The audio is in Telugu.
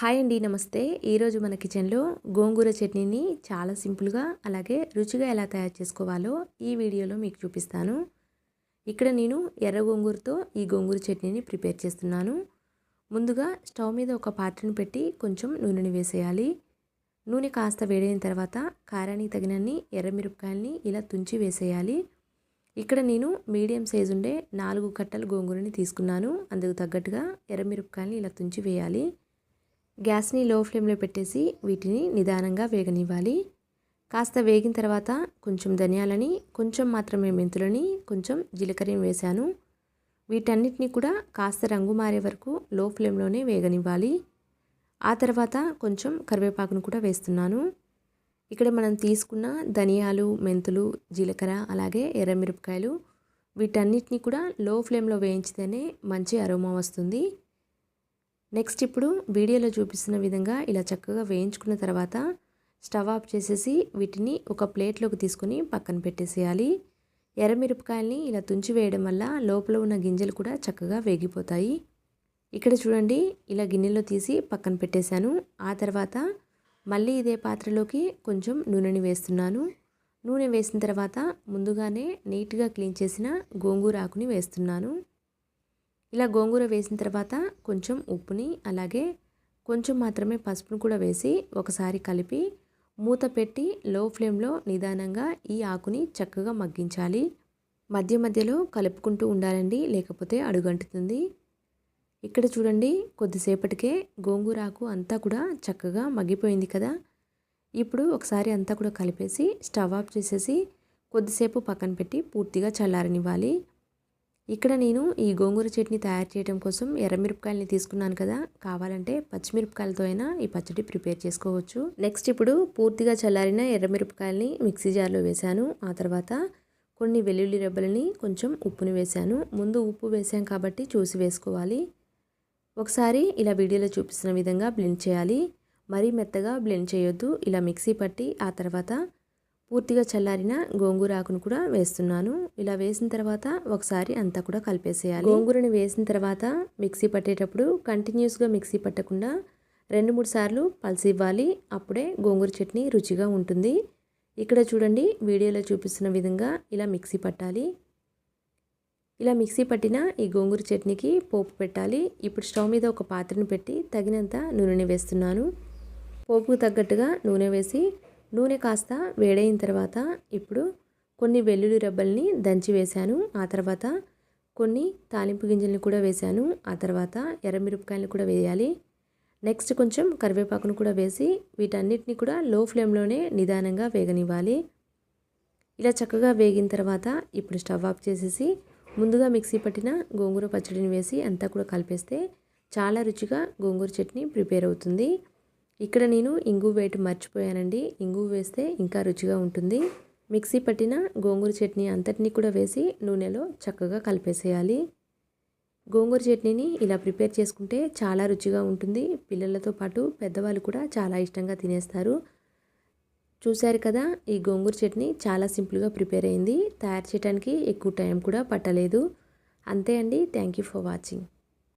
హాయ్ అండి నమస్తే. ఈరోజు మన కిచెన్లో గోంగూర చట్నీని చాలా సింపుల్గా అలాగే రుచిగా ఎలా తయారు చేసుకోవాలో ఈ వీడియోలో మీకు చూపిస్తాను. ఇక్కడ నేను ఎర్ర గోంగూరతో ఈ గోంగూర చట్నీని ప్రిపేర్ చేస్తున్నాను. ముందుగా స్టవ్ మీద ఒక పాత్రను పెట్టి కొంచెం నూనెని వేసేయాలి. నూనె కాస్త వేడైన తర్వాత కారానికి తగినన్ని ఎర్రమిరపకాయలని ఇలా తుంచి వేసేయాలి. ఇక్కడ నేను మీడియం సైజు ఉండే నాలుగు కట్టలు గోంగూరని తీసుకున్నాను. అందుకు తగ్గట్టుగా ఎర్రమిరపకాయలని ఇలా తుంచి వేయాలి. గ్యాస్ని లో ఫ్లేమ్లో పెట్టేసి వీటిని నిదానంగా వేగనివ్వాలి. కాస్త వేగిన తర్వాత కొంచెం ధనియాలని కొంచెం మాత్రమే మెంతులని కొంచెం జీలకర్రని వేశాను. వీటన్నిటిని కూడా కాస్త రంగు మారే వరకు లో ఫ్లేమ్లోనే వేగనివ్వాలి. ఆ తర్వాత కొంచెం కరివేపాకును కూడా వేస్తున్నాను. ఇక్కడ మనం తీసుకున్న ధనియాలు మెంతులు జీలకర్ర అలాగే ఎర్రమిరపకాయలు వీటన్నిటిని కూడా లో ఫ్లేమ్లో వేయించితేనే మంచి అరోమా వస్తుంది. నెక్స్ట్ ఇప్పుడు వీడియోలో చూపిస్తున్న విధంగా ఇలా చక్కగా వేయించుకున్న తర్వాత స్టవ్ ఆఫ్ చేసేసి వీటిని ఒక ప్లేట్లోకి తీసుకొని పక్కన పెట్టేసేయాలి. ఎర్రమిరపకాయల్ని ఇలా తుంచి వేయడం వల్ల లోపల ఉన్న గింజలు కూడా చక్కగా వేగిపోతాయి. ఇక్కడ చూడండి ఇలా గిన్నెలో తీసి పక్కన పెట్టేశాను. ఆ తర్వాత మళ్ళీ ఇదే పాత్రలోకి కొంచెం నూనెని వేస్తున్నాను. నూనె వేసిన తర్వాత ముందుగానే నీట్గా క్లీన్ చేసిన గోంగూర ఆకుని వేస్తున్నాను. ఇలా గోంగూర వేసిన తర్వాత కొంచెం ఉప్పుని అలాగే కొంచెం మాత్రమే పసుపును కూడా వేసి ఒకసారి కలిపి మూత పెట్టి లో ఫ్లేమ్లో నిదానంగా ఈ ఆకుని చక్కగా మగ్గించాలి. మధ్య మధ్యలో కలుపుకుంటూ ఉండాలండి లేకపోతే అడుగంటుతుంది. ఇక్కడ చూడండి కొద్దిసేపటికే గోంగూర ఆకు అంతా కూడా చక్కగా మగ్గిపోయింది కదా. ఇప్పుడు ఒకసారి అంతా కూడా కలిపేసి స్టవ్ ఆఫ్ చేసేసి కొద్దిసేపు పక్కన పెట్టి పూర్తిగా చల్లారనివ్వాలి. ఇక్కడ నేను ఈ గోంగూర చట్నీ తయారు చేయడం కోసం ఎర్రమిరపకాయలని తీసుకున్నాను కదా. కావాలంటే పచ్చిమిరపకాయలతో అయినా ఈ పచ్చడి ప్రిపేర్ చేసుకోవచ్చు. నెక్స్ట్ ఇప్పుడు పూర్తిగా చల్లారిన ఎర్రమిరపకాయలని మిక్సీ జార్లో వేశాను. ఆ తర్వాత కొన్ని వెల్లుల్లి రెబ్బలని కొంచెం ఉప్పుని వేశాను. ముందు ఉప్పు వేసాం కాబట్టి చూసి వేసుకోవాలి. ఒకసారి ఇలా వీడియోలో చూపిస్తున్న విధంగా బ్లెండ్ చేయాలి. మరీ మెత్తగా బ్లెండ్ చేయొద్దు. ఇలా మిక్సీ పట్టి ఆ తర్వాత పూర్తిగా చల్లారిన గోంగూర ఆకును కూడా వేస్తున్నాను. ఇలా వేసిన తర్వాత ఒకసారి అంతా కూడా కలిపేసేయాలి. గోంగూరని వేసిన తర్వాత మిక్సీ పట్టేటప్పుడు కంటిన్యూస్గా మిక్సీ పట్టకుండా రెండు మూడు సార్లు పల్సి ఇవ్వాలి. అప్పుడే గోంగూర చట్నీ రుచిగా ఉంటుంది. ఇక్కడ చూడండి వీడియోలో చూపిస్తున్న విధంగా ఇలా మిక్సీ పట్టాలి. ఇలా మిక్సీ పట్టిన ఈ గోంగూర చట్నీకి పోపు పెట్టాలి. ఇప్పుడు స్టవ్ మీద ఒక పాత్రను పెట్టి తగినంత నూనెని వేస్తున్నాను. పోపుకు తగ్గట్టుగా నూనె వేసి నూనె కాస్త వేడైన తర్వాత ఇప్పుడు కొన్ని వెల్లుల్లి రెబ్బల్ని దంచి వేశాను. ఆ తర్వాత కొన్ని తాలింపు గింజల్ని కూడా వేశాను. ఆ తర్వాత ఎర్రమిరపకాయలు కూడా వేయాలి. నెక్స్ట్ కొంచెం కరివేపాకును కూడా వేసి వీటన్నిటిని కూడా లో ఫ్లేమ్లోనే నిదానంగా వేగనివ్వాలి. ఇలా చక్కగా వేగిన తర్వాత ఇప్పుడు స్టవ్ ఆఫ్ చేసేసి ముందుగా మిక్సీ పట్టిన గోంగూర పచ్చడిని వేసి అంతా కూడా కలిపేస్తే చాలా రుచిగా గోంగూర చట్నీ ప్రిపేర్ అవుతుంది. ఇక్కడ నేను ఇంగు వేయటం మర్చిపోయానండి. ఇంగు వేస్తే ఇంకా రుచిగా ఉంటుంది. మిక్సీ పట్టిన గోంగూర చట్నీ అంతటినీ కూడా వేసి నూనెలో చక్కగా కలిపేసేయాలి. గోంగూర చట్నీని ఇలా ప్రిపేర్ చేసుకుంటే చాలా రుచిగా ఉంటుంది. పిల్లలతో పాటు పెద్దవాళ్ళు కూడా చాలా ఇష్టంగా తినేస్తారు. చూశారు కదా ఈ గోంగూర చట్నీ చాలా సింపుల్గా ప్రిపేర్ అయింది. తయారు చేయడానికి ఎక్కువ టైం కూడా పట్టలేదు. అంతే అండి. Thank you for watching.